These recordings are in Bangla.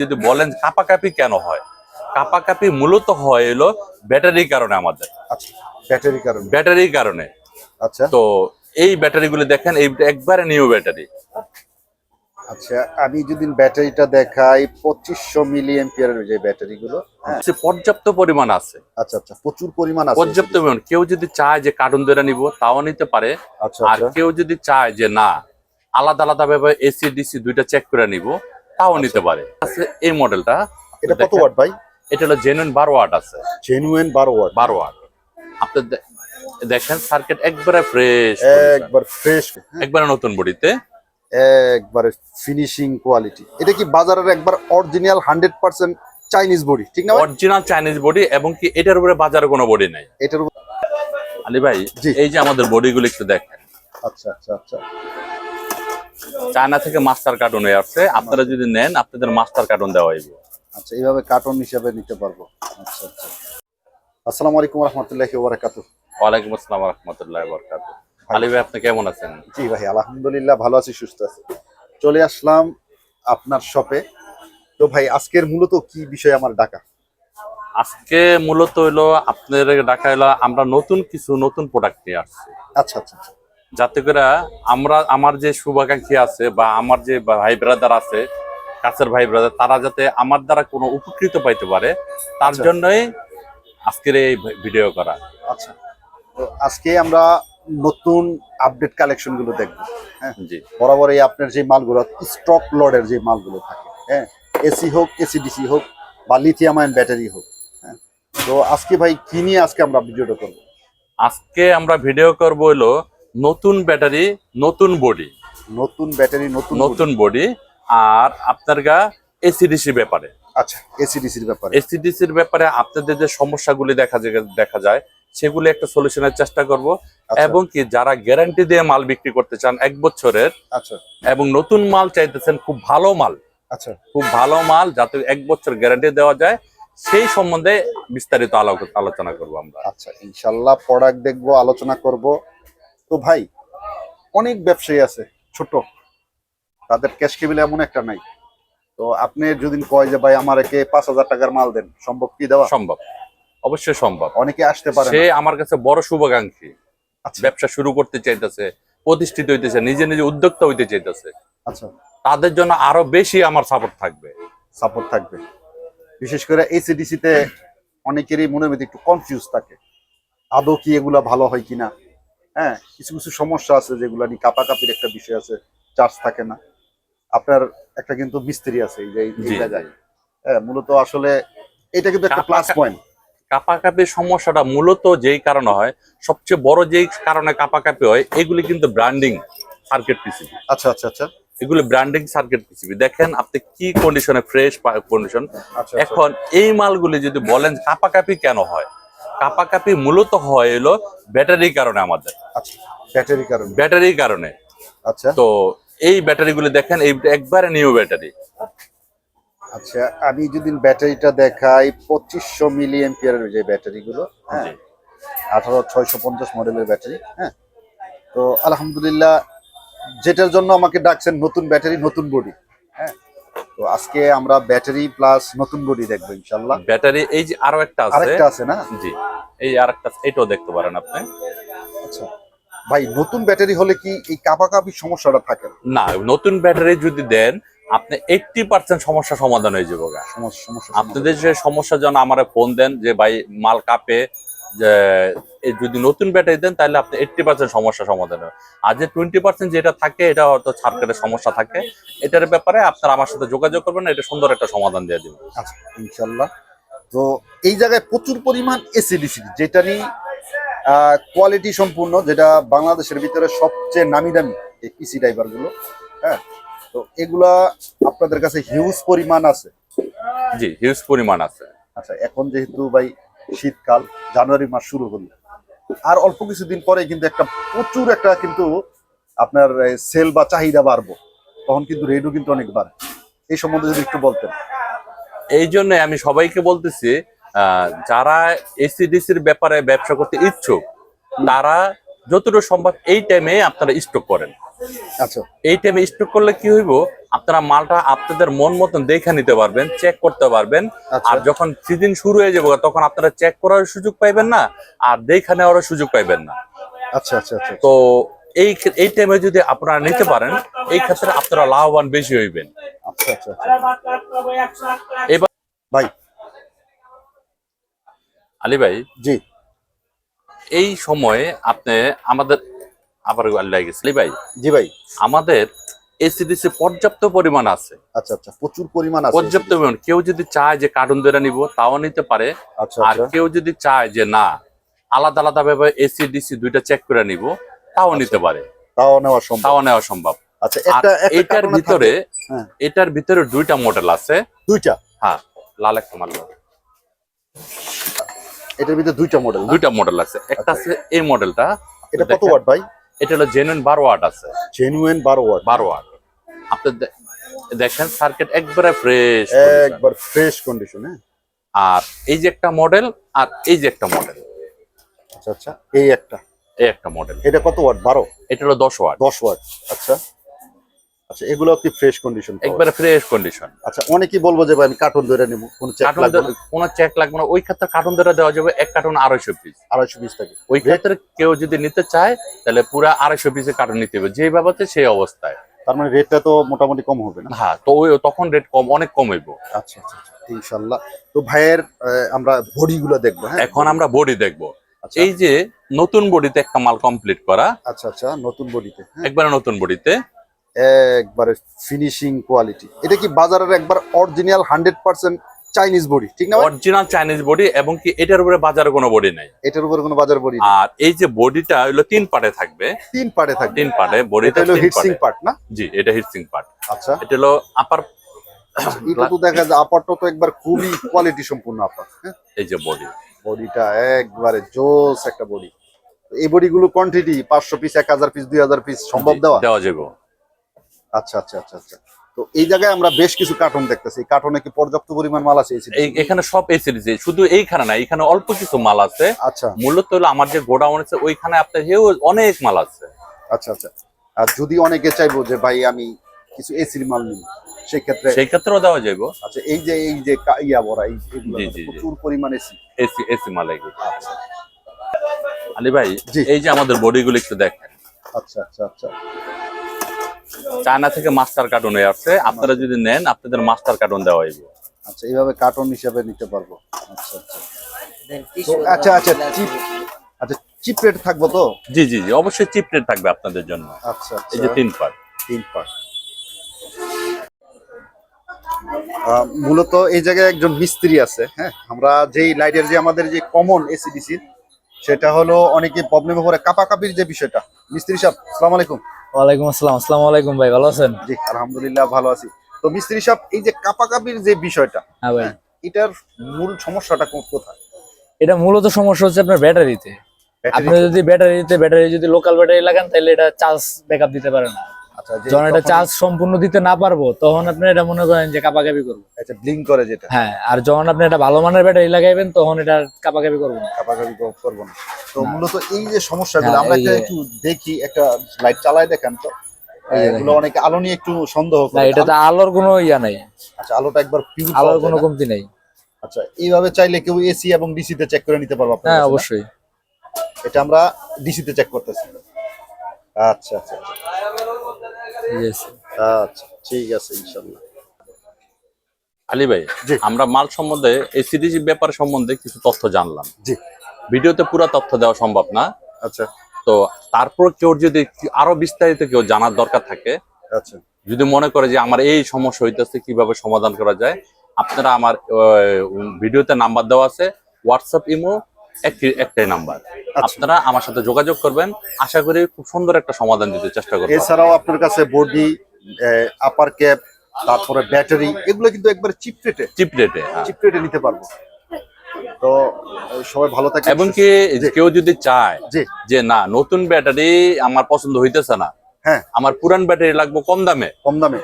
যদি বলেন কাপাকাপি কেন হয়? কাপাকাপি মূলত হয় এলো ব্যাটারির কারণে আমাদের। আচ্ছা ব্যাটারি কারণ। ব্যাটারির কারণে। আচ্ছা। তো এই ব্যাটারিগুলো দেখেন এই একবারে নিউ ব্যাটারি। আচ্ছা আমি যদি ব্যাটারিটা দেখাই পঁচিশশো মিলি এম্পিয়ারের যে ব্যাটারি গুলো হ্যাঁ পর্যাপ্ত পরিমাণ আছে। আচ্ছা আচ্ছা প্রচুর পরিমাণ আছে। পর্যাপ্ত পরিমাণ। কেউ যদি চায় যে কার্টুন ধরে নিব তাও নিতে পারে। আচ্ছা আর আচ্ছা কেউ যদি চায় যে না আলাদা আলাদা ভাবে এসি ডিসি দুইটা চেক করে নিব তাও নিতে পারে। আছে এই মডেলটা। এটা কত ওয়াট ভাই? এটা হলো জেনুইন বারো ওয়াট আছে। জেনুইন বারো ওয়াট। বারো ওয়াট। আপনি দেখেন সার্কিট একবারে ফ্রেশ একবার ফ্রেশ একবারে নতুন বডিতে। একবারে ফিনিশিং কোয়ালিটি এটা কি বাজারের একবার original hundred percent Chinese body ঠিক না অরিজিনাল চাইনিজ বডি এবং কি এটার উপরে বাজারে কোনো বডি নাই। এটার উপর- আলী ভাই এই যে আমাদের বডিগুলো একটু দেখেন। আচ্ছা আচ্ছা আচ্ছা। চায়না থেকে মাস্টার কার্টুন হয়ে আসছে। আপনারা যদি নেন আপনাদের মাস্টার কার্টুন দেওয়া হইব। আচ্ছা এইভাবে কার্টুন হিসাবে নিতে পারব। আচ্ছা আচ্ছা। আসসালামু আলাইকুম রহমতুল্লাহি ওবারাকাতুহ। ওয়ালাইকুম আসসালাম রহমতুল্লাহ বরকাত আলী ভাই আপনি কেমন আছেন? জি ভাই আলহামদুলিল্লাহ ভালো আছি সুস্থ আছি। চলে আসলাম আপনার শপে। তো ভাই আজকের মূলত কি বিষয় আমার ডাকা? আজকে মূলত হইল আপনাদের ডাকা হলো আমরা নতুন কিছু নতুন প্রোডাক্ট নিয়ে আসছি। আচ্ছা আচ্ছা আচ্ছা। যাতে করে আমরা আমার যে শুভাকাঙ্ক্ষী আছে বা আমার যে ভাই ব্রাদার আছে কাছের ভাই ব্রাদার তারা যাতে আমার দ্বারা কোনো উপকৃত পাইতে পারে তার আচ্ছা। জন্যই আজকের এই ভিডিও করা। আচ্ছা। তো আজকে আমরা নতুন আপডেট কালেকশনগুলো দেখব হ্যাঁ? জি। বরাবর এই আপনার যে মালগুলো স্টক লডের যে মালগুলো থাকে হ্যাঁ? এসি হোক এসিডিসি হোক বা লিথিয়াম আয়ন ব্যাটারি হোক হ্যাঁ? তো আজকে ভাই কি নিয়ে আজকে আমরা ভিডিওটা করব? আজকে আমরা ভিডিও করব হলো নতুন ব্যাটারি নতুন বডি নতুন ব্যাটারি নতুন নতুন বডি আর আপনার গা এসিডিসি ব্যাপারে। আচ্ছা এসিডিসির ব্যাপারে। এসিডিসির ব্যাপারে আপনাদের যে সমস্যাগুলি দেখা দেখা যায় সেগুলি একটা সলিউশনের চেষ্টা করব। আচ্ছা, এবং কি যারা গ্যারান্টি দিয়ে মাল বিক্রি করতে চান এক বছরের আচ্ছা। এবং নতুন মাল চাইতেছেন খুব ভালো মাল। আচ্ছা। খুব ভালো মাল যাতে এক বছর গ্যারান্টি দেওয়া যায় সেই সম্বন্ধে বিস্তারিত আলো- আলোচনা করব আমরা। আচ্ছা ইনশাল্লাহ প্রোডাক্ট দেখব আলোচনা করব। তো ভাই অনেক ব্যবসায়ী আছে ছোট। তাদের ক্যাশ কেবিল এমন একটা নাই। তো আপনি যদি কয় যে ভাই আমার একে পাঁচ হাজার টাকার মাল দেন সম্ভব কি দেওয়া? সম্ভব। অবশ্যই সম্ভব। অনেকে আসতে পারে সে আমার কাছে বড় শুভাকাঙ্ক্ষী। আচ্ছা। ব্যবসা শুরু করতে চাইতেছে প্রতিষ্ঠিত হইতেছে নিজে নিজে উদ্যোক্তা হইতে চাইতেছে। আচ্ছা। তাদের জন্য আরও বেশি আমার সাপোর্ট থাকবে। সাপোর্ট থাকবে। বিশেষ করে এসিডিসি তে অনেকেরই মনের মধ্যে একটু কনফিউজ থাকে। আদৌ কি এগুলা ভালো হয় কিনা? হ্যাঁ কিছু কিছু সমস্যা আছে যেগুলা নিয়ে কাপাকাপির একটা বিষয় আছে চার্জ থাকে না। আপনার একটা কিন্তু মিস্ত্রি আছে এই যে এই জায়গায়। হ্যাঁ মূলত আসলে এটা কিন্তু একটা প্লাস পয়েন্ট কাপাকাপির সমস্যাটা মূলত যেই কারণে হয় সবচেয়ে বড় যেই কারণে কাপাকাপি হয় এগুলি কিন্তু ব্র্যান্ডিং সার্কিট পিসিবি আচ্ছা আচ্ছা আচ্ছা। এগুলি ব্র্যান্ডিং সার্কিট পিসিবি দেখেন আপনি কি কন্ডিশনে ফ্রেশ কন্ডিশন এখন এই মালগুলি যদি বলেন কাপাকাপি কেন হয়? কাপাকাপি মূলত হয় এলো ব্যাটারির কারণে আমাদের। আচ্ছা ব্যাটারি কারণ। ব্যাটারির কারণে। আচ্ছা। তো এই ব্যাটারিগুলি দেখেন এই একবারে নিউ ব্যাটারি। আচ্ছা আমি যদি ব্যাটারিটা দেখাই পঁচিশশো মিলি এম্পিয়ারের যে ব্যাটারি গুলো হ্যাঁ আঠারো ছয়শো পঞ্চাশ মডেলের ব্যাটারি হ্যাঁ। তো আলহামদুলিল্লাহ যেটার জন্য আমাকে ডাকছেন নতুন ব্যাটারি নতুন বডি হ্যাঁ। তো আজকে আমরা ব্যাটারি প্লাস নতুন বডি দেখব ইনশাল্লাহ ব্যাটারি এই যে আরও একটা আছে। আরেকটা আছে না? জি। এই আরেকটা এটাও দেখতে পারেন আপনি। আচ্ছা। ভাই নতুন ব্যাটারি হলে কি এই কাপাকাপি সমস্যাটা থাকে? না? নতুন ব্যাটারি যদি দেন আপনি এইটটি পার্সেন্ট সমস্যা সমাধান হয়ে যাবে সমস্যা আপনাদের যে সমস্যার জন্য আমার ফোন দেন যে ভাই মাল কাপে যে যদি নতুন ব্যাটারি দেন তাহলে আপনি এইটটি পার্সেন্ট সমস্যা সমাধান হবে। আর যে টোয়েন্টি পার্সেন্ট যেটা থাকে এটা হয়তো সার্কিটের সমস্যা থাকে। এটার ব্যাপারে আপনারা আমার সাথে যোগাযোগ করবেন এটা সুন্দর একটা সমাধান দিয়ে দিবেন। আচ্ছা ইনশাল্লাহ। তো এই জায়গায় প্রচুর পরিমাণ এসিডিসি যেটা নিয়ে কোয়ালিটি সম্পূর্ণ যেটা বাংলাদেশের ভিতরে সবচেয়ে নামি দামি এই পিসি ড্রাইভারগুলো হ্যাঁ? তো এগুলা আপনাদের কাছে হিউজ পরিমাণ আছে। জি হিউজ পরিমাণ আছে। আচ্ছা এখন যেহেতু ভাই শীতকাল জানুয়ারি মাস শুরু হলো আর অল্প কিছুদিন পরে কিন্তু একটা প্রচুর একটা কিন্তু আপনার সেল বা চাহিদা বাড়বো তখন কিন্তু রেটও কিন্তু অনেক বাড়ে। এই সম্বন্ধে যদি একটু বলতেন। এই জন্য আমি সবাইকে বলতেছি যারা এসিডিসির ব্যাপারে ব্যবসা করতে ইচ্ছুক তারা যতটুকু সম্ভব এই টাইমে আপনারা স্টক করেন। আচ্ছা। এই টাইমে স্টক করলে কি হইব? আপনারা মালটা আপনাদের মন মতন দেখে নিতে পারবেন চেক করতে পারবেন। আচ্ছা। আর যখন সিজন শুরু হয়ে যাবে তখন আপনারা চেক করার সুযোগ পাইবেন না আর দেখে নেওয়ার সুযোগ পাইবেন না। আচ্ছা আচ্ছা আচ্ছা। তো এই এই টাইমে যদি আপনারা নিতে পারেন এই ক্ষেত্রে আপনারা লাভবান বেশি হইবেন। আচ্ছা আচ্ছা আচ্ছা। এবার ভাই। আলী ভাই জি। এই সময়ে আপনি আমাদের আবার আল্লাহ গেছে আলী ভাই জি ভাই। আমাদের এসিডিসি পর্যাপ্ত পরিমাণ আছে। আচ্ছা আচ্ছা প্রচুর পরিমাণ আছে পর্যাপ্ত পরিমাণ। কেউ যদি চায় যে কার্টুন ধরে নিব তাও নিতে পারে। আচ্ছা আর আচ্ছা কেউ যদি চায় যে না আলাদা আলাদা ভাবে এসিডিসি দুইটা চেক করে নিব তাও নিতে পারে। তাও নেওয়া সম্ভব। তাও নেওয়া সম্ভব। আচ্ছা একটা এটার ভিতরে হ্যাঁ। এটার ভিতরে দুইটা মডেল আছে। দুইটা? হ্যাঁ লাল একটা মাল এটার ভিতরে দুইটা মডেল দুইটা মডেল আছে। একটা আছে এই মডেলটা এটা কত ওয়াট ভাই? এটা হলো জেনুইন বারো ওয়াট আছে। জেনুইন বারো ওয়াট বারো ওয়াট আপনি দেখেন সার্কিট একবারে ফ্রেশ একবার ফ্রেশ কন্ডিশন হ্যাঁ। আর এই যে একটা মডেল আর এই যে একটা মডেল আচ্ছা আচ্ছা এই একটা। এই একটা মডেল এটা কত ওয়াট? বারো? এটা হলো দশ ওয়াট। দশ ওয়াট। আচ্ছা। আচ্ছা এগুলো কি ফ্রেশ কন্ডিশন একবারে ফ্রেশ কন্ডিশন আচ্ছা অনেকেই বলব যে ভাই আমি কার্টুন ধরে নেব কোনো চেক লাগবে না। কোনো চেক লাগবে না। ওই ক্ষেত্রে কার্টুন ধরে দেওয়া যাবে এক কার্টুন আড়াইশো পিস আড়াইশো পিস থাকে। ওই ক্ষেত্রে কেউ যদি নিতে চায় তাহলে পুরা আড়াইশো পিসের কার্টুন নিতে হবে। যে বাবদে সেই অবস্থায়। তার মানে রেটটা তো মোটামুটি কম হবে না? হ্যাঁ তো ওই তখন রেট কম অনেক কম হইব। আচ্ছা আচ্ছা আচ্ছা। ইনশাল্লাহ। তো ভাইয়ের আমরা বডি গুলো দেখব হ্যাঁ? এখন আমরা বডি দেখব। এই যে নতুন বডিতে একটা মাল কমপ্লিট করা। আচ্ছা আচ্ছা নতুন বডিতে হ্যাঁ। একবারে নতুন বডিতে। একবারে ফিনিশিং কোয়ালিটি এটা কি বাজারের একবার original hundred percent Chinese body ঠিক না অরিজিনাল চাইনিজ বডি এবং কি এটার উপরে বাজারে কোনো বডি নাই? এটার উপরে কোনো বাজার বডি আর এই যে বডিটা হলো তিন পার্টে থাকবে। তিন পার্টে থাকবে। তিন পার্টে বডিটা হলো হিটসিং পার্ট না? জি এটা হিটসিং পার্ট আচ্ছা। এটা হলো আপার এটা তো দেখা যায় আপারটা তো একবার খুবই কোয়ালিটি সম্পূর্ণ আপার হ্যাঁ। এই যে বডি বডিটা একবারে জোস একটা বডি। এই বডিগুলো কোয়ান্টিটি পাঁচশো পিস এক হাজার পিস দুই হাজার পিস সম্ভব দেওয়া? দেওয়া যাবে। আচ্ছা আচ্ছা আচ্ছা আচ্ছা। তো এই জায়গায় আমরা বেশ কিছু কার্টুন দেখতেছি। কার্টুনে কি পর্যাপ্ত পরিমাণ মাল আছে এই এই এখানে সব এসি দিছে শুধু এইখানে না এখানে অল্প কিছু মাল আছে। আচ্ছা। মূলত হলো আমার যে গোডাউন আছে ওইখানে আপনার হেউ অনেক মাল আছে। আচ্ছা আচ্ছা। আর যদি অনেকে চাইব যে ভাই আমি কিছু এসির মাল নিই সেক্ষেত্রে সেই ক্ষেত্রেও দেওয়া যাবে আচ্ছা এই যে এই যে ইয়া বড়া এই। প্রচুর পরিমাণ এসি। এসি এসি মাল এগুলো। আচ্ছা। আলী ভাই এই যে আমাদের বডিগুলো একটু দেখেন। আচ্ছা আচ্ছা আচ্ছা। চায়না থেকে মাস্টার কার্টুন হয়ে আসছে। আপনারা যদি নেন আপনাদের মাস্টার কার্টুন দেওয়া হইব। আচ্ছা এইভাবে কার্টুন হিসাবে নিতে পারব। আচ্ছা আচ্ছা। আচ্ছা আচ্ছা চিপ আচ্ছা চিপ রেট থাকব তো? জি জি জি অবশ্যই চিপ রেট থাকবে আপনাদের জন্য। আচ্ছা এই যে আচ্ছা। তিন পার্ট তিন পার্ট মূলত এই জায়গায় একজন মিস্ত্রি আছে হ্যাঁ? আমরা যেই লাইটের যে আমাদের যে কমন এসিডিসি সেটা হলো অনেকে প্রবলেমে পড়ে। কাপাকাপির যে বিষয়টা। মিস্ত্রি সাহেব আসসালামু আলাইকুম। ওয়ালাইকুম আসসালাম। আসসালামু আলাইকুম ভাই ভালো আছেন? জি আলহামদুলিল্লাহ ভালো আছি। তো মিস্ত্রি সাহেব এই যে কাপাকাপির যে বিষয়টা হ্যাঁ ভাই। হ্যাঁ। এটার মূল সমস্যাটা কোথায়? এটা মূলত সমস্যা হচ্ছে আপনার ব্যাটারিতে। আপনি ব্যাটারি যদি ব্যাটারিতে ব্যাটারি যদি লোকাল ব্যাটারি লাগান তাহলে এটা চার্জ ব্যাকআপ দিতে পারে না। যখন এটা চার্জ সম্পূর্ণ দিতে না পারব তখন আপনি এটা মনে করেন যে কাপাকাপি করব। আচ্ছা ব্লিঙ্ক করে যেটা। হ্যাঁ আর যখন আপনি এটা ভালো মানের ব্যাটারি লাগাইবেন তখন এটা কাপাকাপি করব না। কাপাকাপি করব না। তো মূলত এই যে সমস্যাগুলো হ্যাঁ, আমরা একটু দেখি একটা লাইট চালায় দেখেন তো। এগুলো অনেকে আলো নিয়ে একটু সন্দেহ না করে। এটাতে আলোর কোনো ইয়া নাই। আচ্ছা আলোটা একবার পিউর আলোর কোনো কমতি নাই। আচ্ছা এইভাবে চাইলে কেউ এসি এবং ডিসি তে চেক করে নিতে পারব আপনার হ্যাঁ অবশ্যই। এটা আমরা ডিসি তে চেক করতেছি আচ্ছা আচ্ছা। আচ্ছা ঠিক আছে ইনশাল্লাহ। আলী ভাই আমরা মাল সম্বন্ধে এই সিরিজ ব্যাপার সম্বন্ধে কিছু তথ্য জানলাম। জি। ভিডিওতে পুরো তথ্য দেওয়া সম্ভব না। আচ্ছা। তো তারপর কেউ যদি আরও বিস্তারিত কেউ জানার দরকার থাকে আচ্ছা। যদি মনে করে যে আমার এই সমস্যা হইতেছে কীভাবে সমাধান করা যায় আপনারা আমার ভিডিওতে নাম্বার দেওয়া আছে হোয়াটসঅ্যাপ ইমো একটাই নাম্বার। আচ্ছা। আপনারা আমার সাথে যোগাযোগ করবেন। আশা করি খুব সুন্দর একটা সমাধান দিতে চেষ্টা করব। এছাড়াও আপনার কাছে বডি আপার ক্যাপ তারপরে ব্যাটারি এগুলো কিন্তু একবার চিপ রেটে চিপ রেটে চিপ রেটে নিতে পারব। তো সবাই ভালো থাকে এবং কি কেউ যদি চায় যে না নতুন ব্যাটারি আমার পছন্দ হইতেছে না হ্যাঁ। আমার পুরান ব্যাটারি লাগবে কম দামে কম দামে।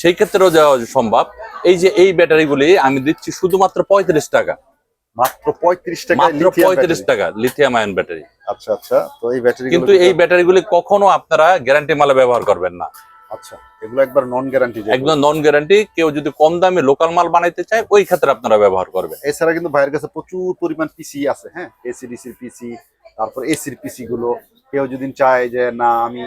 সেই ক্ষেত্রেও যাওয়া সম্ভব। এই যে এই ব্যাটারিগুলি আমি দিচ্ছি শুধুমাত্র পঁয়ত্রিশ টাকা। মাত্র পঁয়ত্রিশ টাকা মাত্র পঁয়ত্রিশ টাকা লিথিয়াম আয়ন ব্যাটারি আচ্ছা আচ্ছা তো এই ব্যাটারি কিন্তু এই ব্যাটারিগুলি কখনো আপনারা গ্যারান্টি মালে ব্যবহার করবেন না। আচ্ছা এগুলো একবার নন গ্যারান্টি একদম নন গ্যারান্টি কেউ যদি কম দামে লোকাল মাল বানাইতে চায় ওই ক্ষেত্রে আপনারা ব্যবহার করবেন। এছাড়া কিন্তু ভাইয়ের কাছে প্রচুর পরিমাণ পিসি আছে হ্যাঁ? এসিডিসির পিসি তারপর এসির পিসি গুলো। কেউ যদি চায় যে না আমি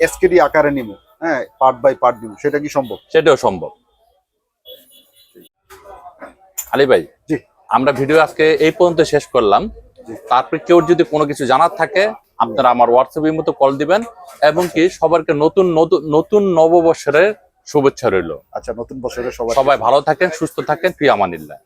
এসকেডি আকারে নিব হ্যাঁ পার্ট বাই পার্ট দিব সেটা কি সম্ভব? সেটাও সম্ভব। আলী ভাই জি। আমরা ভিডিও আজকে এই পর্যন্ত শেষ করলাম। তারপরে কেউ যদি কোনো কিছু জানার থাকে আপনারা আমার হোয়াটসঅ্যাপের মতো কল দিবেন এবং কি সবারকে নতুন নতুন নতুন নববর্ষের শুভেচ্ছা রইল। আচ্ছা নতুন বছরের সবাই সবাই ভালো থাকেন সুস্থ থাকেন প্রিয়ামানিল্লাহ